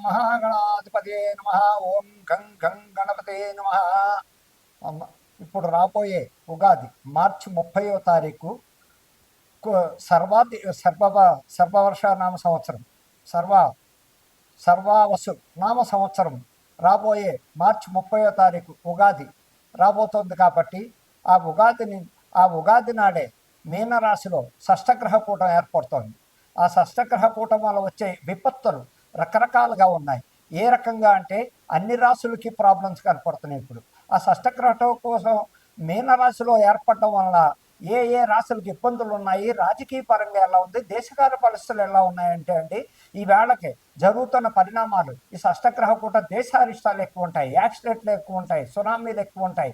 మహాగణాధిపతే నమ. ఓం గం గం గణపతే నమ. ఇప్పుడు రాబోయే ఉగాది మార్చి ముప్పయో తారీఖు సర్వాది సర్వ సర్వవర్ష నామ సంవత్సరం సర్వ సర్వావసు నామ సంవత్సరం రాబోయే మార్చి ముప్పయో తారీఖు ఉగాది రాబోతోంది కాబట్టి ఆ ఉగాదిని ఆ ఉగాది నాడే మీనరాశిలో షష్టగ్రహ కూటం ఏర్పడుతోంది. ఆ షష్టగ్రహ కూటం వల్ల వచ్చే విపత్తులు రకరకాలుగా ఉన్నాయి. ఏ రకంగా అంటే అన్ని రాశులకి ప్రాబ్లమ్స్ కనపడుతున్నాయి ఇప్పుడు. ఆ షష్టగ్రహం కోసం మీనరాశిలో ఏర్పడడం వల్ల ఏ ఏ రాశులకు ఇబ్బందులు ఉన్నాయి? రాజకీయ పరంగా ఎలా ఉంది? దేశకాల పరిస్థితులు ఎలా ఉన్నాయంటే అండి ఈ వేళకి జరుగుతున్న పరిణామాలు ఈ షష్టగ్రహ కూడా దేశారిష్టాలు ఎక్కువ ఉంటాయి యాక్సిడెంట్లు ఎక్కువ ఉంటాయి సునామీలు ఎక్కువ ఉంటాయి.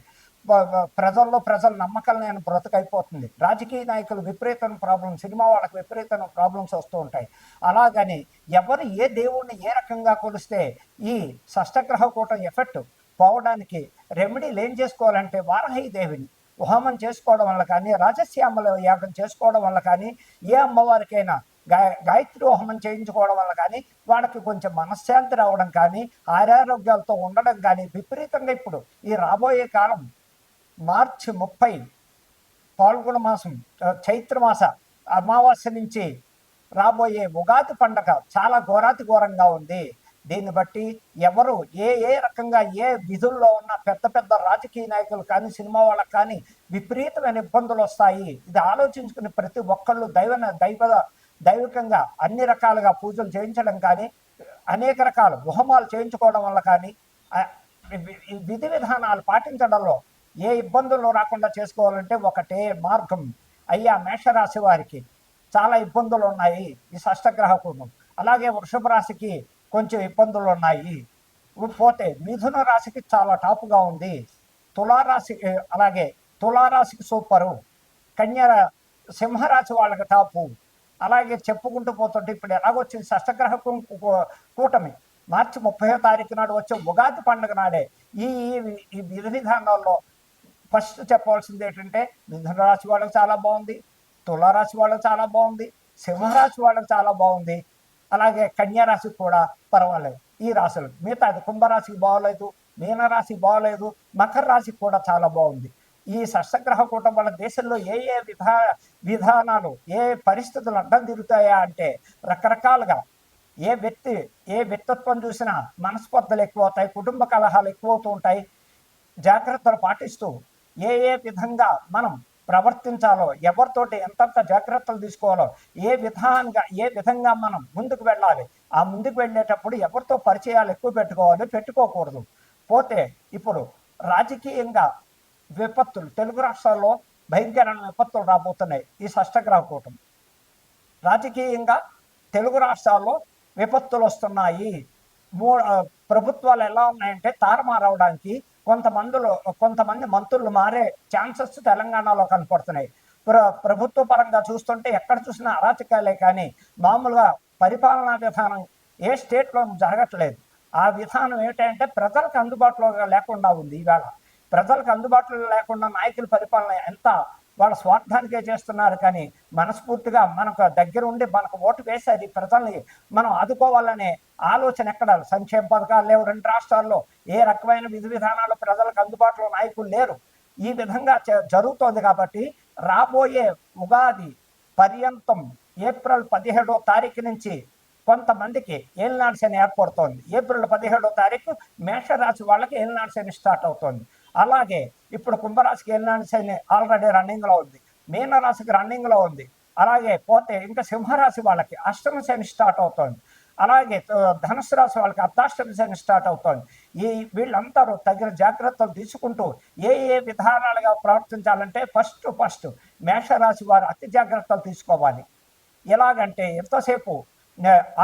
ప్రజల్లో ప్రజల నమ్మకాలు నేను బ్రతకైపోతుంది. రాజకీయ నాయకులు విపరీతమైన ప్రాబ్లమ్స్ సినిమా వాళ్ళకి విపరీతమైన ప్రాబ్లమ్స్ వస్తూ ఉంటాయి. అలాగని ఎవరు ఏ దేవుణ్ణి ఏ రకంగా కొలిస్తే ఈ షష్టగ్రహ కూటం ఎఫెక్ట్ పోవడానికి రెమెడీలు ఏం చేసుకోవాలంటే వారాహి దేవిని హోమం చేసుకోవడం వల్ల కానీ రాజశ్యామల యాగం చేసుకోవడం వల్ల కానీ ఏ అమ్మవారికైనా గాయ గాయత్రి హోమం చేయించుకోవడం వల్ల కానీ వాళ్ళకి కొంచెం మనశ్శాంతి రావడం కానీ ఆరోగ్యాలతో ఉండడం కానీ విపరీతంగా ఇప్పుడు ఈ రాబోయే కాలం మార్చి ముప్పై పాల్గొన మాసం చైత్రమాస చైత్ర మాస అమావాస్య నుంచి రాబోయే ఉగాది పండగ చాలా ఘోరాతి ఘోరంగా ఉంది. దీన్ని బట్టి ఎవరు ఏ ఏ రకంగా ఏ విధుల్లో ఉన్న పెద్ద పెద్ద రాజకీయ నాయకులు కానీ సినిమా వాళ్ళకి కానీ విపరీతమైన ఇబ్బందులు వస్తాయి. ఇది ఆలోచించుకుని ప్రతి ఒక్కళ్ళు దైవ దైవ దైవికంగా అన్ని రకాలుగా పూజలు చేయించడం కానీ అనేక రకాల హోమాలు చేయించుకోవడం వల్ల కానీ విధి విధానాలు పాటించడంలో ఏ ఇబ్బందులు రాకుండా చేసుకోవాలంటే ఒకటే మార్గం. అయ్యా మేషరాశి వారికి చాలా ఇబ్బందులు ఉన్నాయి ఈ షష్టగ్రహ కుటుంబం అలాగే వృషభ రాశికి కొంచెం ఇబ్బందులు ఉన్నాయి పోతే మిథున రాశికి చాలా టాపుగా ఉంది. తులారాశి అలాగే తులారాశికి సూపరు. కన్య సింహరాశి వాళ్ళకి టాపు. అలాగే చెప్పుకుంటూ పోతుంటే ఇప్పుడు ఎలాగొచ్చింది షష్టగ్రహ కూటమి. మార్చి ముప్పై తారీఖు నాడు వచ్చే ఉగాది పండుగ నాడే. ఈ ఈ- ఈ విధి విధానాల్లో ఫస్ట్ చెప్పవలసింది ఏంటంటే మిథున రాశి వాళ్ళకి చాలా బాగుంది తులారాశి వాళ్ళకి చాలా బాగుంది సింహరాశి వాళ్ళకి చాలా బాగుంది అలాగే కన్యారాశికి కూడా పర్వాలేదు. ఈ రాశులు మిగతాది కుంభరాశికి బాగోలేదు మీనరాశి బాగోలేదు మకర రాశికి కూడా చాలా బాగుంది. ఈ షష్టగ్రహ కూటం వల్ల దేశంలో ఏ ఏ విధా విధానాలు ఏ పరిస్థితులు అడ్డం తిరుగుతాయా అంటే రకరకాలుగా ఏ వ్యక్తి ఏ వ్యక్తిత్వం చూసినా మనస్పర్ధలు ఎక్కువ అవుతాయి కుటుంబ కలహాలు ఎక్కువ అవుతూ ఉంటాయి జాగ్రత్తలు పాటిస్తూ ఏ ఏ విధంగా మనం ప్రవర్తించాలో ఎవరితోటి ఎంతంత జాగ్రత్తలు తీసుకోవాలో ఏ విధానంగా ఏ విధంగా మనం ముందుకు వెళ్ళాలి ఆ ముందుకు వెళ్ళేటప్పుడు ఎవరితో పరిచయాలు ఎక్కువ పెట్టుకోవాలి పెట్టుకోకూడదు. పోతే ఇప్పుడు రాజకీయంగా విపత్తులు తెలుగు రాష్ట్రాల్లో భయంకరమైన విపత్తులు రాబోతున్నాయి ఈ షష్టగ్రహ కూటమి. రాజకీయంగా తెలుగు రాష్ట్రాల్లో విపత్తులు వస్తున్నాయి. మూ ప్రభుత్వాలు ఎలా ఉన్నాయంటే తారుమారవడానికి కొంతమందిలో కొంతమంది మంత్రులు మారే ఛాన్సెస్ తెలంగాణలో కనపడుతున్నాయి. ప్ర ప్రభుత్వ పరంగా చూస్తుంటే ఎక్కడ చూసినా అరాచకాలే కానీ మామూలుగా పరిపాలనా విధానం ఏ స్టేట్లో జరగట్లేదు. ఆ విధానం ఏమిటంటే ప్రజలకు అందుబాటులో లేకుండా ఉంది ఈవేళ ప్రజలకు అందుబాటులో లేకుండా నాయకుల పరిపాలన ఎంత వాళ్ళ స్వార్థానికే చేస్తున్నారు. కానీ మనస్ఫూర్తిగా మనకు దగ్గర ఉండి మనకు ఓటు వేసి అది ప్రజల్ని మనం ఆదుకోవాలనే ఆలోచన ఎక్కడ? సంక్షేమ పథకాలు లేవు. రెండు రాష్ట్రాల్లో ఏ రకమైన విధి విధానాలు ప్రజలకు అందుబాటులో నాయకులు లేరు. ఈ విధంగా జరుగుతోంది కాబట్టి రాబోయే ఉగాది పర్యంతం ఏప్రిల్ పదిహేడో తారీఖు నుంచి కొంతమందికి ఏలినాడు శని ఏర్పడుతోంది. ఏప్రిల్ పదిహేడో తారీఖు మేషరాశి వాళ్ళకి ఏలినాడు శని స్టార్ట్ అవుతోంది. అలాగే ఇప్పుడు కుంభరాశికి వెళ్ళినా శని ఆల్రెడీ రన్నింగ్లో ఉంది. మీనరాశికి రన్నింగ్లో ఉంది. అలాగే పోతే ఇంకా సింహరాశి వాళ్ళకి అష్టమ శని స్టార్ట్ అవుతోంది. అలాగే ధనుసు రాశి వాళ్ళకి అర్ధాష్టమి శని స్టార్ట్ అవుతోంది. ఈ వీళ్ళందరూ తగిన జాగ్రత్తలు తీసుకుంటూ ఏ ఏ విధానాలుగా ప్రవర్తించాలంటే ఫస్ట్ ఫస్ట్ మేషరాశి వారు అతి జాగ్రత్తలు తీసుకోవాలి. ఎలాగంటే ఎంతసేపు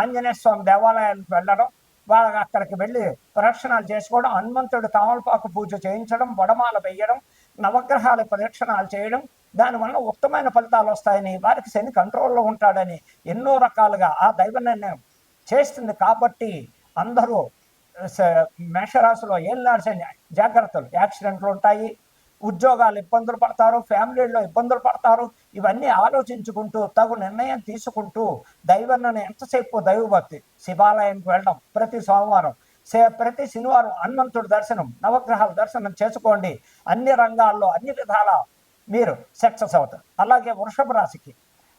ఆంజనేయ స్వామి దేవాలయానికి వెళ్ళడం వాళ్ళ అక్కడికి వెళ్ళి ప్రదక్షిణాలు చేసుకోవడం హనుమంతుడు తామలపాకు పూజ చేయించడం వడమాల వేయడం నవగ్రహాల ప్రదక్షిణాలు చేయడం దానివల్ల ఉత్తమైన ఫలితాలు వస్తాయని వారికి శని కంట్రోల్లో ఉంటాడని ఎన్నో రకాలుగా ఆ దైవ నిర్ణయం చేస్తుంది. కాబట్టి అందరూ స- మేషరాశిలో ఏళ్ళనాడు శని జాగ్రత్తలు యాక్సిడెంట్లు ఉంటాయి. ఉద్యోగాలు ఇబ్బందులు పడతారు ఫ్యామిలీలో ఇబ్బందులు పడతారు ఇవన్నీ ఆలోచించుకుంటూ తగు నిర్ణయం తీసుకుంటూ దైవాన్ని ఎంతసేపు దైవభక్తి శివాలయానికి వెళ్ళడం ప్రతి సోమవారం. సే- ప్రతి శనివారం హనుమంతుడి దర్శనం నవగ్రహాల దర్శనం చేసుకోండి. అన్ని రంగాల్లో అన్ని విధాల మీరు సక్సెస్ అవుతారు. అలాగే వృషభ రాశికి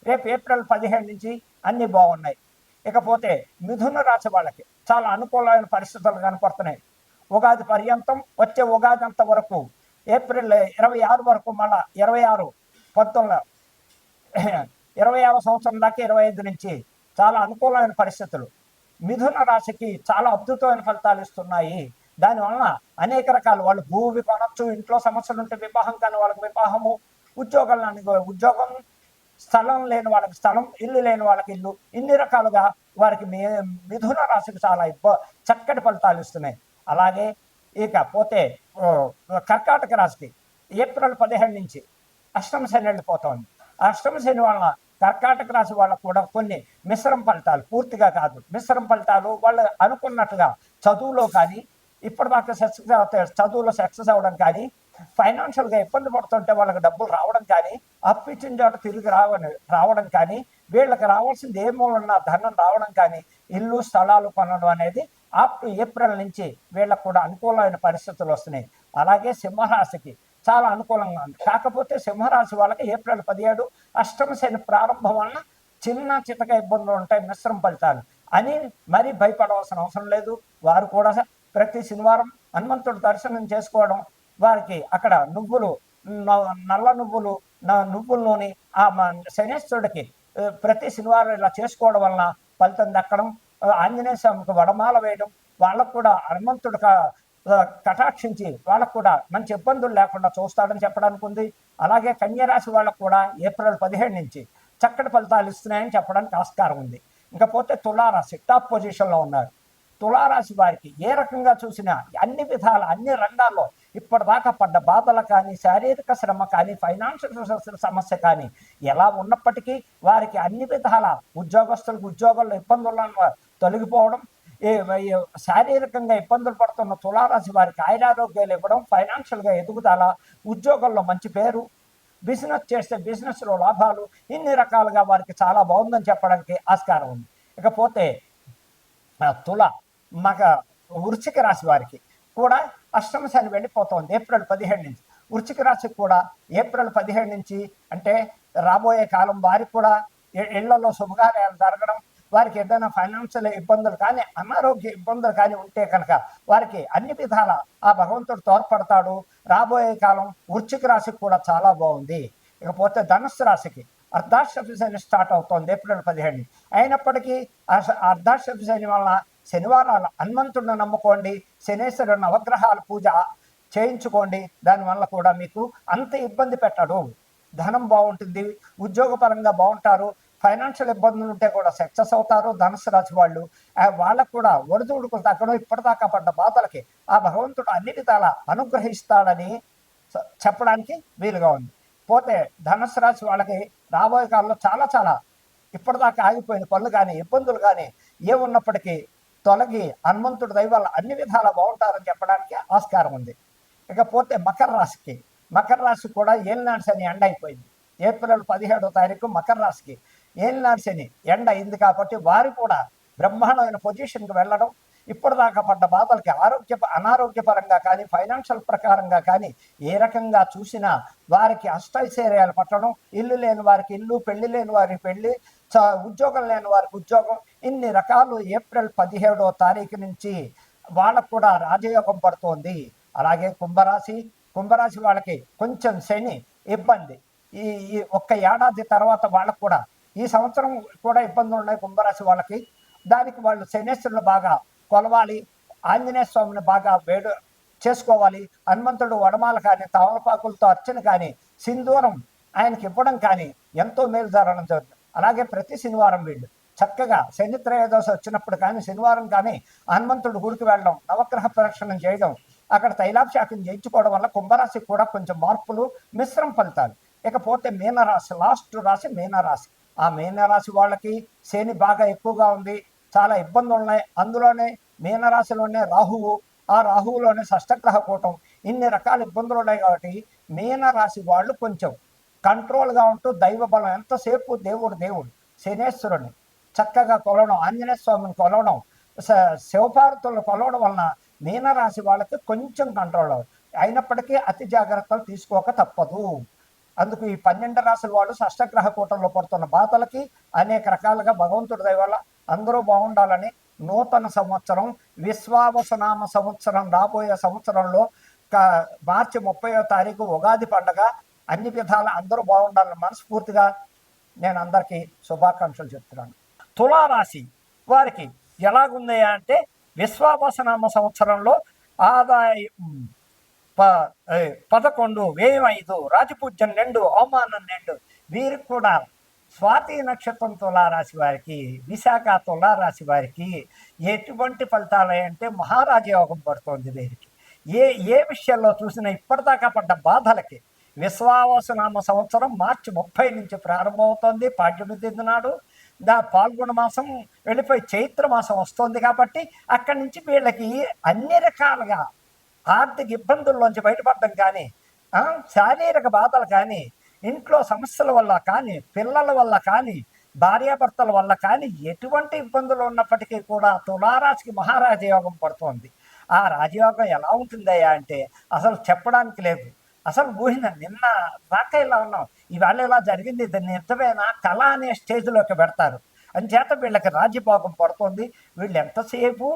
రేపు ఏప్రిల్ పదిహేడు నుంచి అన్ని బాగున్నాయి. ఇకపోతే మిథున రాశి వాళ్ళకి చాలా అనుకూలమైన పరిస్థితులు కనపడుతున్నాయి. ఉగాది పర్యంతం వచ్చే ఉగాది అంత వరకు ఏప్రిల్ ఇరవై ఆరు వరకు మళ్ళా ఇరవై ఆరు పంతొమ్మిది ఇరవై ఆరు సంవత్సరం దాకా ఇరవై ఐదు నుంచి చాలా అనుకూలమైన పరిస్థితులు. మిథున రాశికి చాలా అద్భుతమైన ఫలితాలు ఇస్తున్నాయి. దానివలన అనేక రకాల వాళ్ళు భూమి కొనొచ్చు ఇంట్లో సమస్యలు ఉంటే వివాహం కానీ వాళ్ళకి వివాహము ఉద్యోగాలు ఉద్యోగం స్థలం లేని వాళ్ళకి స్థలం ఇల్లు లేని వాళ్ళకి ఇల్లు ఇన్ని రకాలుగా వారికి మి మిథున రాశికి చాలా ఇబ్బ చక్కటి ఫలితాలు ఇస్తున్నాయి. అలాగే ఇకపోతే కర్కాటక రాశికి ఏప్రిల్ పదిహేడు నుంచి అష్టమ శని వెళ్ళిపోతోంది. అష్టమ శని వలన కర్కాటక రాశి వాళ్ళకు కూడా కొన్ని మిశ్రమ ఫలితాలు పూర్తిగా కాదు మిశ్రమ ఫలితాలు వాళ్ళు అనుకున్నట్టుగా చదువులో కానీ ఇప్పటిదాకా సక్సెస్ అవుతాయి చదువులో సక్సెస్ అవ్వడం కానీ ఫైనాన్షియల్గా ఇబ్బంది పడుతుంటే వాళ్ళకి డబ్బులు రావడం కానీ అప్పు ఇచ్చిన చోట తిరిగి రావని రావడం కానీ వీళ్ళకి రావాల్సింది ఏ మూలన్నా ధనం రావడం కానీ ఇల్లు స్థలాలు కొనడం అనేది అప్ టు ఏప్రిల్ నుంచి వీళ్ళకు కూడా అనుకూలమైన పరిస్థితులు వస్తున్నాయి. అలాగే సింహరాశికి చాలా అనుకూలంగా ఉంది. కాకపోతే సింహరాశి వాళ్ళకి ఏప్రిల్ పదిహేడు అష్టమ శని ప్రారంభం వలన చిన్న చితక ఇబ్బందులు ఉంటాయి మిశ్రమ ఫలితాలు. అని మరీ భయపడవలసిన అవసరం లేదు. వారు కూడా ప్రతి శనివారం హనుమంతుడు దర్శనం చేసుకోవడం వారికి అక్కడ నువ్వులు నల్ల నువ్వులు నా నువ్వుల్లోని ఆ శనేశ్వరుడికి ప్రతి శనివారం ఇలా చేసుకోవడం వలన ఫలితం దక్కడం ఆంజనేయ స్వామికి వడమాల వేయడం వాళ్ళకు కూడా హనుమంతుడు కటాక్షించి వాళ్ళకు కూడా మంచి ఇబ్బందులు లేకుండా చూస్తాడని చెప్పడానికి ఉంది. అలాగే కన్యరాశి వాళ్ళకు కూడా ఏప్రిల్ పదిహేడు నుంచి చక్కటి ఫలితాలు ఇస్తున్నాయని చెప్పడానికి ఆస్కారం ఉంది. ఇంకా పోతే తులారాశి టాప్ పొజిషన్లో ఉన్నారు. తులారాశి వారికి ఏ రకంగా చూసినా అన్ని విధాల అన్ని రంగాల్లో ఇప్పటిదాకా పడ్డ బాధలు కానీ శారీరక శ్రమ కానీ ఫైనాన్షియల్ సమస్య కానీ ఎలా ఉన్నప్పటికీ వారికి అన్ని విధాల ఉద్యోగస్తులకు ఉద్యోగాల్లో ఇబ్బందులను తొలగిపోవడం ఈ శారీరకంగా ఇబ్బందులు పడుతున్న తులారాశి వారికి ఆయురారోగ్యాలు ఇవ్వడం ఫైనాన్షియల్గా ఎదుగుదల ఉద్యోగంలో మంచి పేరు బిజినెస్ చేస్తే బిజినెస్లో లాభాలు ఇన్ని రకాలుగా వారికి చాలా బాగుందని చెప్పడానికి ఆస్కారం ఉంది. ఇకపోతే తుల మగ వృశ్చిక రాశి వారికి కూడా అష్టమ శని వెళ్ళిపోతుంది ఏప్రిల్ పదిహేడు నుంచి. వృశ్చిక రాశికి కూడా ఏప్రిల్ పదిహేడు నుంచి అంటే రాబోయే కాలం వారికి కూడా ఇళ్ళలో శుభకార్యాలు జరగడం వారికి ఏదైనా ఫైనాన్షియల్ ఇబ్బందులు కానీ అనారోగ్య ఇబ్బందులు కానీ ఉంటే కనుక వారికి అన్ని విధాల ఆ భగవంతుడు తోడ్పడతాడు. రాబోయే కాలం వృశ్చిక రాశికి కూడా చాలా బాగుంది. ఇకపోతే ధనుస్సు రాశికి అర్ధాష్టమి శని స్టార్ట్ అవుతోంది ఏప్రిల్ పదిహేడు. అయినప్పటికీ ఆ అర్ధాష్టమి శని వలన శనివారాలు హనుమంతుడిని నమ్ముకోండి శనేశ్వరుడు నవగ్రహాల పూజ చేయించుకోండి దానివల్ల కూడా మీకు అంత ఇబ్బంది పెట్టడు. ధనం బాగుంటుంది ఉద్యోగపరంగా బాగుంటారు ఫైనాన్షియల్ ఇబ్బందులు ఉంటే కూడా సక్సెస్ అవుతారు. ధనుసు రాశి వాళ్ళు వాళ్ళకు కూడా ఒడిదుడుకు తగ్గడం ఇప్పటిదాకా పడ్డ బాధలకి ఆ భగవంతుడు అన్ని విధాల అనుగ్రహిస్తాడని చెప్పడానికి వీలుగా ఉంది. పోతే ధనుసు రాశి వాళ్ళకి రాబోయే కాలంలో చాలా చాలా ఇప్పటిదాకా ఆగిపోయిన పనులు కానీ ఇబ్బందులు కానీ ఏమున్నప్పటికీ తొలగి హనుమంతుడి దైవాలు అన్ని విధాలా బాగుంటారని చెప్పడానికి ఆస్కారం ఉంది. ఇకపోతే మకర రాశికి మకర రాశి కూడా ఏలినాడు అని ఎండ అయిపోయింది. ఏప్రిల్ పదిహేడో తారీఖు మకర రాశికి. ఏలినాడు శని? ఎండ అయింది కాబట్టి వారు కూడా బ్రహ్మాండమైన పొజిషన్కి వెళ్ళడం ఇప్పటిదాకా పడ్డ బాధలకి ఆరోగ్య అనారోగ్యపరంగా కానీ ఫైనాన్షియల్ ప్రకారంగా కానీ ఏ రకంగా చూసినా వారికి అష్టైశ్వర్యాలు పట్టడం ఇల్లు లేని వారికి ఇల్లు పెళ్ళి లేని వారికి పెళ్ళి చ- ఉద్యోగం లేని వారికి ఉద్యోగం ఇన్ని రకాలు ఏప్రిల్ పదిహేడో తారీఖు నుంచి వాళ్ళకు కూడా రాజయోగం పడుతోంది. అలాగే కుంభరాశి కుంభరాశి వాళ్ళకి కొంచెం శని ఇబ్బంది. ఈ ఈ ఒక్క ఏడాది తర్వాత వాళ్ళకు కూడా ఈ సంవత్సరం కూడా ఇబ్బందులు ఉన్నాయి కుంభరాశి వాళ్ళకి. దానికి వాళ్ళు శనేశ్వరులు బాగా కొలవాలి ఆంజనేయ స్వామిని బాగా వేడు చేసుకోవాలి హనుమంతుడు వడమాల కానీ తమలపాకులతో అర్చన కానీ సింధూరం ఆయనకి ఇవ్వడం కానీ ఎంతో మేలు జరగడం జరుగుతుంది. అలాగే ప్రతి శనివారం వీళ్ళు చక్కగా శని త్రయోదశి వచ్చినప్పుడు కానీ శనివారం కానీ హనుమంతుడు గుడికి వెళ్ళడం నవగ్రహ ప్రదక్షిణం చేయడం అక్కడ తైలాభిషేకం చేయించుకోవడం వల్ల కుంభరాశికి కూడా కొంచెం మార్పులు మిశ్రమ ఫలితాలు. ఇకపోతే మీనరాశి లాస్ట్ రాశి మీనరాశి. ఆ మీనరాశి వాళ్ళకి శని బాగా ఎక్కువగా ఉంది. చాలా ఇబ్బందులు ఉన్నాయి. అందులోనే మీనరాశిలోనే రాహువు. ఆ రాహువులోనే షష్టగ్రహ కూటం. ఇన్ని రకాల ఇబ్బందులు ఉన్నాయి కాబట్టి మీనరాశి వాళ్ళు కొంచెం కంట్రోల్గా ఉంటూ దైవ బలం ఎంతసేపు దేవుడు దేవుడు శనేశ్వరుని చక్కగా కొలవడం ఆంజనేయ స్వామిని కొలవడం శివపార్వతులను కొలవడం వలన మీనరాశి వాళ్ళకి కొంచెం కంట్రోల్ అవ్వదు. అయినప్పటికీ అతి జాగ్రత్తలు తీసుకోక తప్పదు. అందుకు ఈ పన్నెండు రాసుల వాళ్ళు షష్టగ్రహ కూటంలో పడుతున్న బాధలకి అనేక రకాలుగా భగవంతుడి దయవల్ల అందరూ బాగుండాలని నూతన సంవత్సరం విశ్వావసనామ సంవత్సరం రాబోయే సంవత్సరంలో మార్చి ముప్పయో తారీఖు ఉగాది పండగ అన్ని విధాల అందరూ బాగుండాలని మనస్ఫూర్తిగా నేను అందరికీ శుభాకాంక్షలు చెప్తున్నాను. తులారాశి వారికి ఎలాగుంది అంటే విశ్వావసనామ సంవత్సరంలో ఆదాయం ప పదకొండు వ్యయం ఐదు రాజపూజ్యం రెండు అవమానం రెండు. వీరికి కూడా స్వాతి నక్షత్రం తులారాశి వారికి విశాఖ తులారాశి వారికి ఎటువంటి ఫలితాలు అంటే మహారాజ యోగం పడుతోంది వీరికి. ఏ ఏ విషయంలో చూసినా ఇప్పటిదాకా పడ్డ బాధలకి విశ్వావసనామ సంవత్సరం మార్చి ముప్పై నుంచి ప్రారంభమవుతోంది పాడ్యమి తిథి నాడు. దా పాల్గొన మాసం వెళ్ళిపోయి చైత్ర మాసం వస్తుంది కాబట్టి అక్కడి నుంచి వీళ్ళకి అన్ని రకాలుగా ఆర్థిక ఇబ్బందుల్లోంచి బయటపడడం కానీ శారీరక బాధలు కానీ ఇంట్లో సమస్యల వల్ల కానీ పిల్లల వల్ల కానీ భార్యాభర్తల వల్ల కానీ ఎటువంటి ఇబ్బందులు ఉన్నప్పటికీ కూడా తులారాశికి మహారాజయోగం పడుతోంది. ఆ రాజయోగం ఎలా ఉంటుందయ్యా అంటే అసలు చెప్పడానికి లేదు. అసలు ఊహిన నిన్న దాకా ఇలా ఉన్నాం. ఇవాళ ఇలా జరిగింది. దీన్ని నిజమేనా? కళ అనే స్టేజ్లోకి పెడతారు. అంచేత వీళ్ళకి రాజ్యభోగం పడుతుంది. వీళ్ళు ఎంతసేపు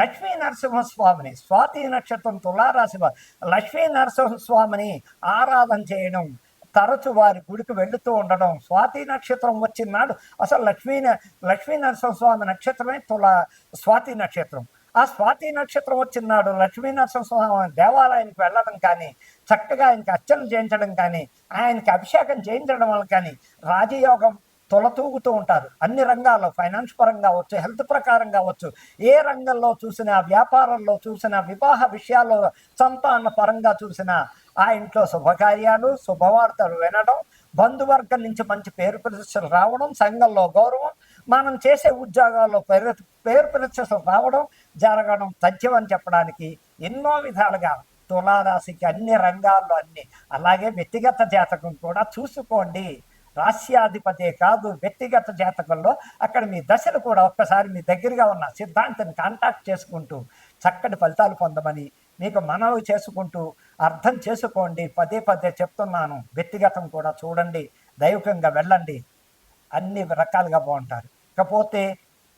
లక్ష్మీ నరసింహస్వామిని స్వాతి నక్షత్రం తులారాశి లక్ష్మీ నరసింహస్వామిని ఆరాధన చేయడం తరచు వారి గుడికి వెళుతూ ఉండడం స్వాతి నక్షత్రం వచ్చిన నాడు అసలు లక్ష్మీ లక్ష్మీ నరసింహస్వామి నక్షత్రమే తులా స్వాతి నక్షత్రం. ఆ స్వాతి నక్షత్రం వచ్చిన నాడు లక్ష్మీ నరసింహస్వామి దేవాలయానికి వెళ్ళడం కానీ చక్కగా ఆయనకి అర్చన చేయించడం కానీ ఆయనకి అభిషేకం చేయించడం వల్ల కానీ రాజయోగం తొలతూగుతూ ఉంటారు. అన్ని రంగాల్లో ఫైనాన్స్ పరంగా అవచ్చు హెల్త్ ప్రకారం కావచ్చు ఏ రంగంలో చూసినా వ్యాపారంలో చూసినా వివాహ విషయాల్లో సంతాన పరంగా చూసినా ఆ ఇంట్లో శుభకార్యాలు శుభవార్తలు వినడం బంధువర్గం నుంచి మంచి పేరు ప్రతిష్టలు రావడం సంఘంలో గౌరవం మనం చేసే ఉద్యోగాల్లో పేరు పేరు ప్రతిష్టలు రావడం జరగడం తథ్యమని అని చెప్పడానికి ఎన్నో విధాలుగా తులారాశికి అన్ని రంగాల్లో అన్ని అలాగే వ్యక్తిగత జాతకం కూడా చూసుకోండి. రాశ్యాధిపతే కాదు వ్యక్తిగత జాతకంలో అక్కడ మీ దశలు కూడా ఒక్కసారి మీ దగ్గరగా ఉన్న సిద్ధాంతాన్ని కాంటాక్ట్ చేసుకుంటూ చక్కటి ఫలితాలు పొందమని మీకు మనవి చేసుకుంటూ అర్థం చేసుకోండి. పదే పదే చెప్తున్నాను. వ్యక్తిగతం కూడా చూడండి. దైవికంగా వెళ్ళండి. అన్ని రకాలుగా బాగుంటారు. ఇకపోతే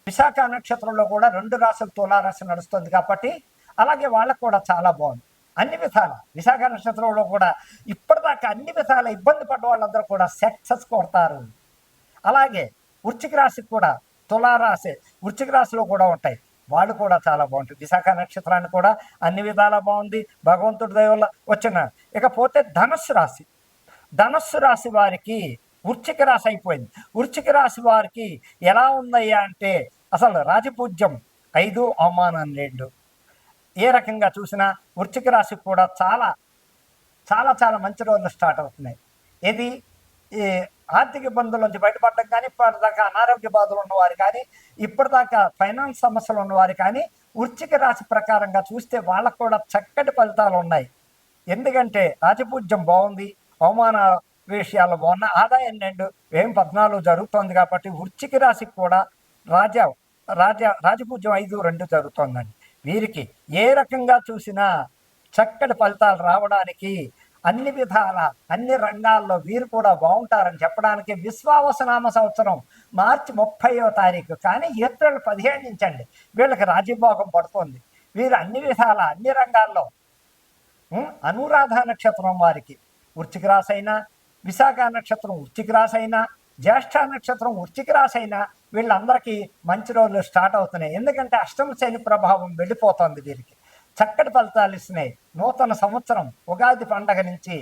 విశాఖ నక్షత్రంలో కూడా రెండు రాసులు తులారాశి నడుస్తుంది కాబట్టి అలాగే వాళ్ళకు కూడా చాలా బాగుంది. అన్ని విధాల. విశాఖ నక్షత్రంలో కూడా ఇప్పటిదాకా అన్ని విధాల ఇబ్బంది పడ్డ వాళ్ళందరూ కూడా సక్సెస్ కొడతారు. అలాగే వృచ్చిక రాశికి కూడా తులారాశి వృచ్చిక రాశిలో కూడా ఉంటాయి. వాళ్ళు కూడా చాలా బాగుంటుంది విశాఖ నక్షత్రాన్ని కూడా అన్ని విధాలా బాగుంది. భగవంతుడి దయ వచ్చిన. ఇకపోతే ధనుస్సు రాశి. ధనుస్సు రాశి వారికి వృచ్చిక రాశి అయిపోయింది. వృచ్చిక రాశి వారికి ఎలా ఉందయ్యా అంటే అసలు రాజపూజ్యం ఐదు అవమానం రెండు. ఏ రకంగా చూసినా వృశ్చిక రాశికి కూడా చాలా చాలా చాలా మంచి రోజులు స్టార్ట్ అవుతున్నాయి. ఇది ఈ ఆర్థిక ఇబ్బందుల నుంచి బయటపడడం కానీ ఇప్పటిదాకా అనారోగ్య బాధలు ఉన్నవారు కానీ ఇప్పటిదాకా ఫైనాన్స్ సమస్యలు ఉన్నవారు కానీ వృశ్చిక రాశి ప్రకారంగా చూస్తే వాళ్ళకు కూడా చక్కటి ఫలితాలు ఉన్నాయి. ఎందుకంటే రాజపూజ్యం బాగుంది అవమాన విషయాలు బాగున్నాయి ఆదాయం రెండు ఏం పద్నాలుగు జరుగుతోంది కాబట్టి వృశ్చిక రాశికి కూడా రాజా రాజా రాజపూజ్యం ఐదు రెండు జరుగుతోందండి. వీరికి ఏ రకంగా చూసినా చక్కటి ఫలితాలు రావడానికి అన్ని విధాల అన్ని రంగాల్లో వీరు కూడా బాగుంటారని చెప్పడానికి విశ్వావసనామ సంవత్సరం మార్చి ముప్పైవ తారీఖు. కానీ ఏప్రిల్ పదిహేడు నుంచి అండి వీళ్ళకి రాజభోగం పడుతుంది. వీరు అన్ని విధాల అన్ని రంగాల్లో అనురాధ నక్షత్రం వారికి. వృశ్చిక రాసైనా అయినా విశాఖ నక్షత్రం వృశ్చిక రాసైనా అయినా జ్యేష్ఠ నక్షత్రం వృష్టికి రాసైనా వీళ్ళందరికీ మంచి రోజులు స్టార్ట్ అవుతున్నాయి. ఎందుకంటే అష్టమ శని ప్రభావం వెళ్ళిపోతుంది వీరికి. చక్కటి ఫలితాలు ఇస్తున్నాయి. నూతన సంవత్సరం ఉగాది పండగ నుంచి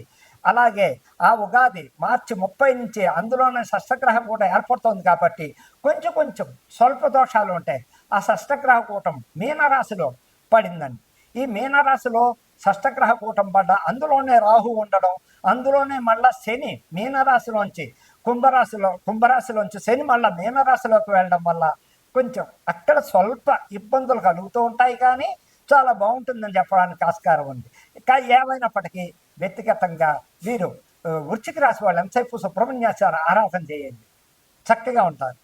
అలాగే ఆ ఉగాది మార్చి ముప్పై నుంచి అందులోనే షష్టగ్రహం కూడా ఏర్పడుతోంది కాబట్టి కొంచెం కొంచెం స్వల్ప దోషాలు ఉంటాయి. ఆ షష్టగ్రహ కూటం మీనరాశిలో పడిందండి. ఈ మీనరాశిలో షష్టగ్రహ కూటం పడ్డ అందులోనే రాహు ఉండడం అందులోనే మళ్ళా శని మీనరాశిలోంచి కుంభరాశిలో కుంభరాశిలోంచి శని మళ్ళీ మీనరాశిలోకి వెళ్ళడం వల్ల కొంచెం అక్కడ స్వల్ప ఇబ్బందులు కలుగుతూ ఉంటాయి కానీ చాలా బాగుంటుందని చెప్పడానికి ఆస్కారం ఉంది. కానీ ఏమైనప్పటికీ వ్యక్తిగతంగా వీరు వృచ్చిక రాశి వాళ్ళు ఎంతసేపు సుబ్రహ్మణ్యేశ్వర ఆరాధన చేయండి. చక్కగా ఉంటారు.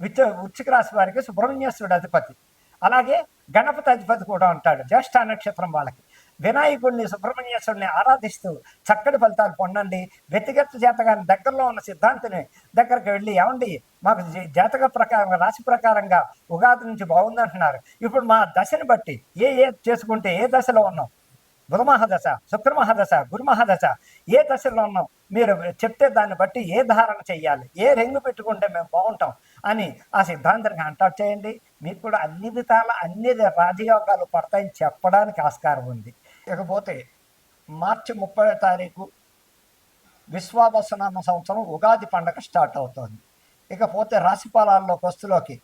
విచ్చ వృశ్చిక రాశి వారికి సుబ్రహ్మణ్యేశ్వరుడు అధిపతి. అలాగే గణపతి అధిపతి కూడా ఉంటాడు. జ్యేష్ఠ నక్షత్రం వాళ్ళకి. వినాయకుడిని సుబ్రహ్మణ్యేశ్వరుని ఆరాధిస్తూ చక్కటి ఫలితాలు పొందండి. వ్యక్తిగత జాతకాన్ని దగ్గరలో ఉన్న సిద్ధాంతిని దగ్గరికి వెళ్ళి ఏమండి మాకు జాతక ప్రకారం రాశి ప్రకారంగా ఉగాది నుంచి బాగుందంటున్నారు. ఇప్పుడు మా దశని బట్టి ఏ ఏ చేసుకుంటే ఏ దశలో ఉన్నాం? బుధ మహాదశ శుక్ర మహాదశ గురు మహాదశ ఏ దశలో ఉన్నాం? మీరు చెప్తే దాన్ని బట్టి ఏ ధారణ చేయాలి ఏ రింగు పెట్టుకుంటే మేము బాగుంటాం? అని ఆ సిద్ధాంతాన్ని అంటాట్ చేయండి. మీకు కూడా అన్ని విధాల అన్ని రాజయోగాలు పడతాయని చెప్పడానికి ఆస్కారం ఉంది. ఇకపోతే మార్చి ముప్పై తారీఖు విశ్వావసనామ సంవత్సరం ఉగాది పండగ స్టార్ట్ అవుతోంది. ఇకపోతే రాశి ఫలాల్లో వస్తులోకి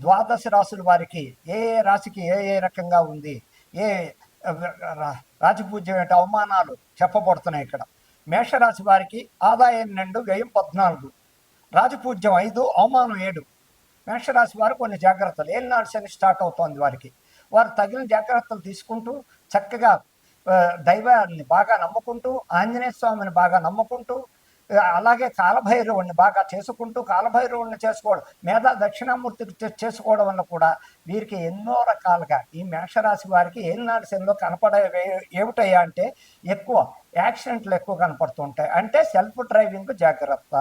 ద్వాదశ రాశుల వారికి ఏ ఏ రాశికి ఏ ఏ రకంగా ఉంది ఏ రా- రాజపూజ్యం ఏంటి అవమానాలు చెప్పబడుతున్నాయి ఇక్కడ. మేషరాశి వారికి ఆదాయం రెండు వ్యయం పద్నాలుగు రాజపూజ్యం ఐదు అవమానం ఏడు. మేషరాశి వారు కొన్ని జాగ్రత్తలు. ఏలినాడు శని స్టార్ట్ అవుతోంది వారికి. వారు తగిన జాగ్రత్తలు తీసుకుంటూ చక్కగా దైవాన్ని బాగా నమ్ముకుంటూ ఆంజనేయ స్వామిని బాగా నమ్ముకుంటూ అలాగే కాలభైరవుణ్ణి బాగా చేసుకుంటూ కాలభైరవుణ్ణి చేసుకోవడం మేధా దక్షిణామూర్తికి చేసుకోవడం వల్ల కూడా వీరికి ఎన్నో రకాలుగా ఈ మేషరాశి వారికి ఏలినాడు శనిలో కనపడే ఏమిటయ్యా అంటే ఎక్కువ యాక్సిడెంట్లు ఎక్కువ కనపడుతుంటాయి. అంటే సెల్ఫ్ డ్రైవింగ్ జాగ్రత్త.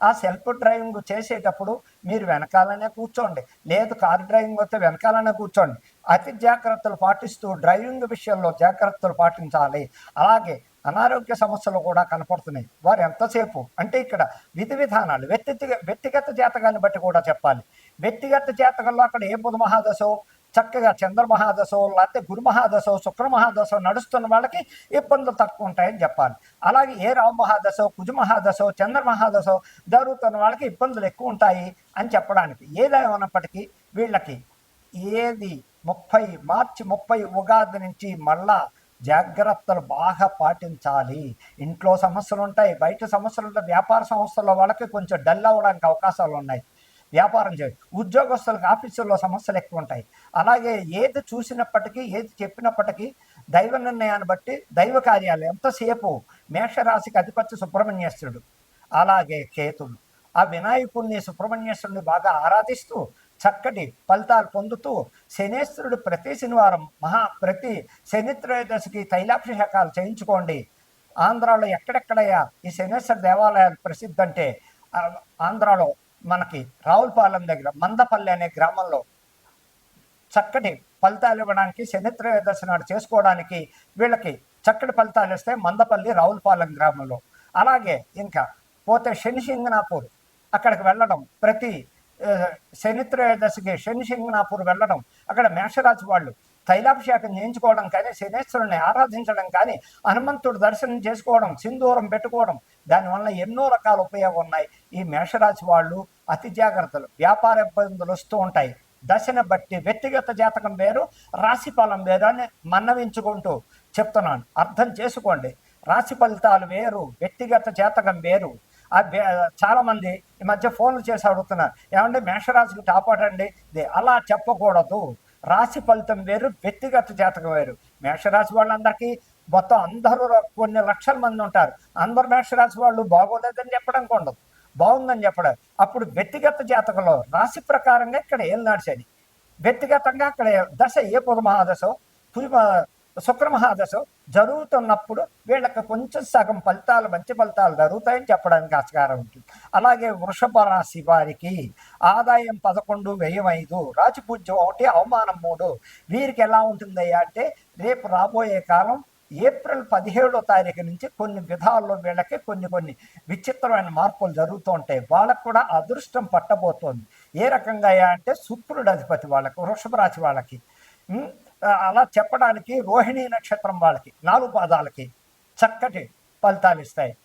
ఆ సెల్ఫ్ డ్రైవింగ్ చేసేటప్పుడు మీరు వెనకాలనే కూర్చోండి. లేదు కారు డ్రైవింగ్ వస్తే వెనకాలనే కూర్చోండి. అతి జాగ్రత్తలు పాటిస్తూ డ్రైవింగ్ విషయంలో జాగ్రత్తలు పాటించాలి. అలాగే అనారోగ్య సమస్యలు కూడా కనపడుతున్నాయి. వారు ఎంతసేపు? అంటే ఇక్కడ విధి విధానాలు వ్యక్తి వ్యక్తిగత జాతకాన్ని బట్టి కూడా చెప్పాలి. వ్యక్తిగత జాతకంలో అక్కడ ఏ బుధ మహాదశో చక్కగా చంద్ర మహాదశో లేకపోతే గురు మహాదశో శుక్ర మహాదశో నడుస్తున్న వాళ్ళకి ఇబ్బందులు తక్కువ ఉంటాయని చెప్పాలి. అలాగే ఏ రామ మహాదశో కుజ మహాదశో చంద్ర మహాదశో జరుగుతున్న వాళ్ళకి ఇబ్బందులు ఎక్కువ ఉంటాయి అని చెప్పడానికి ఏదేమైనప్పటికీ వీళ్ళకి ఏది ముప్పై మార్చి ముప్పై ఉగాది నుంచి మళ్ళా జాగ్రత్తలు బాగా పాటించాలి. ఇంట్లో సమస్యలు ఉంటాయి బయట సమస్యలు ఉంటాయి వ్యాపార సంస్థల్లో వాళ్ళకి కొంచెం డల్ అవ్వడానికి అవకాశాలు ఉన్నాయి. వ్యాపారం చేయాలి ఉద్యోగస్తులకు ఆఫీసుల్లో సమస్యలు ఎక్కువ ఉంటాయి అలాగే ఏది చూసినప్పటికీ ఏది చెప్పినప్పటికీ దైవ నిర్ణయాన్ని బట్టి దైవ కార్యాలు ఎంతసేపు మేషరాశికి అధిపతి సుబ్రహ్మణ్యేశ్వరుడు? అలాగే కేతుడు. ఆ వినాయకుడిని సుబ్రహ్మణ్యేశ్వరుని బాగా ఆరాధిస్తూ చక్కటి ఫలితాలు పొందుతూ శనేశ్వరుడు ప్రతి శనివారం మహా ప్రతి శనిత్రయోదశికి తైలాభిషేకాలు చేయించుకోండి. ఆంధ్రాలో ఎక్కడెక్కడయ్యా ఈ శనేశ్వర దేవాలయాలు ప్రసిద్ధి అంటే ఆంధ్రాలో మనకి రావులపాలెం దగ్గర మందపల్లి అనే గ్రామంలో చక్కటి ఫలితాలు ఇవ్వడానికి శనిత్రయోదశి నాడు చేసుకోవడానికి వీళ్ళకి చక్కటి ఫలితాలు ఇస్తే మందపల్లి రావులపాలెం గ్రామంలో. అలాగే ఇంకా పోతే శని సింగనాపూర్ అక్కడికి వెళ్ళడం ప్రతి శనిత్రయోదశికి శని త్రయోదశికి సింగనాపూర్ వెళ్ళడం అక్కడ మేషరాశి వాళ్ళు తైలాభిషేకం చేయించుకోవడం కానీ శనేశ్వరుని ఆరాధించడం కానీ హనుమంతుడు దర్శనం చేసుకోవడం సింధూరం పెట్టుకోవడం దానివల్ల ఎన్నో రకాల ఉపయోగం ఉన్నాయి. ఈ మేషరాశి వాళ్ళు అతి జాగ్రత్తలు. వ్యాపార ఇబ్బందులు వస్తూ ఉంటాయి. దశను బట్టి వ్యక్తిగత జాతకం వేరు రాశి ఫలం వేరు అని మన్నవించుకుంటూ చెప్తున్నాను. అర్థం చేసుకోండి. రాశి ఫలితాలు వేరు వ్యక్తిగత జాతకం వేరు. చాలా మంది ఈ మధ్య ఫోన్లు చేసి అడుగుతున్నారు. ఏమంటే మేషరాశికి టాపటండి అలా చెప్పకూడదు. రాశి ఫలితం వేరు వ్యక్తిగత జాతకం వేరు. మేషరాశి వాళ్ళందరికీ మొత్తం అందరూ కొన్ని లక్షల మంది ఉంటారు. అందరు మేషరాశి వాళ్ళు బాగోలేదని చెప్పడం ఉండదు. బాగుందని చెప్పడం. అప్పుడు వ్యక్తిగత జాతకంలో రాశి ప్రకారంగా ఇక్కడ ఏం నడిచేది వ్యక్తిగతంగా అక్కడ దశ ఏ పుర మహాదశో పురి శుక్రమహాదశ జరుగుతున్నప్పుడు వీళ్ళకి కొంచెం సగం ఫలితాలు మంచి ఫలితాలు జరుగుతాయని చెప్పడానికి ఆస్కారం ఉంటుంది అలాగే వృషభ రాశి వారికి ఆదాయం పదకొండు వ్యయం ఐదు రాజపూజ్యం ఒకటి అవమానం మూడు. వీరికి ఎలా ఉంటుందయ్యా అంటే రేపు రాబోయే కాలం ఏప్రిల్ పదిహేడో తారీఖు నుంచి కొన్ని విధాల్లో వీళ్ళకి కొన్ని కొన్ని విచిత్రమైన మార్పులు జరుగుతూ ఉంటాయి. వాళ్ళకు కూడా అదృష్టం పట్టబోతోంది. ఏ రకంగా అయ్యా అంటే శుక్రుడు అధిపతి వాళ్ళకి వృషభ రాశి వాళ్ళకి. అలా చెప్పడానికి రోహిణీ నక్షత్రం వాళ్ళకి నాలుగు పాదాలకి చక్కటి ఫలితాలు ఇస్తాయి.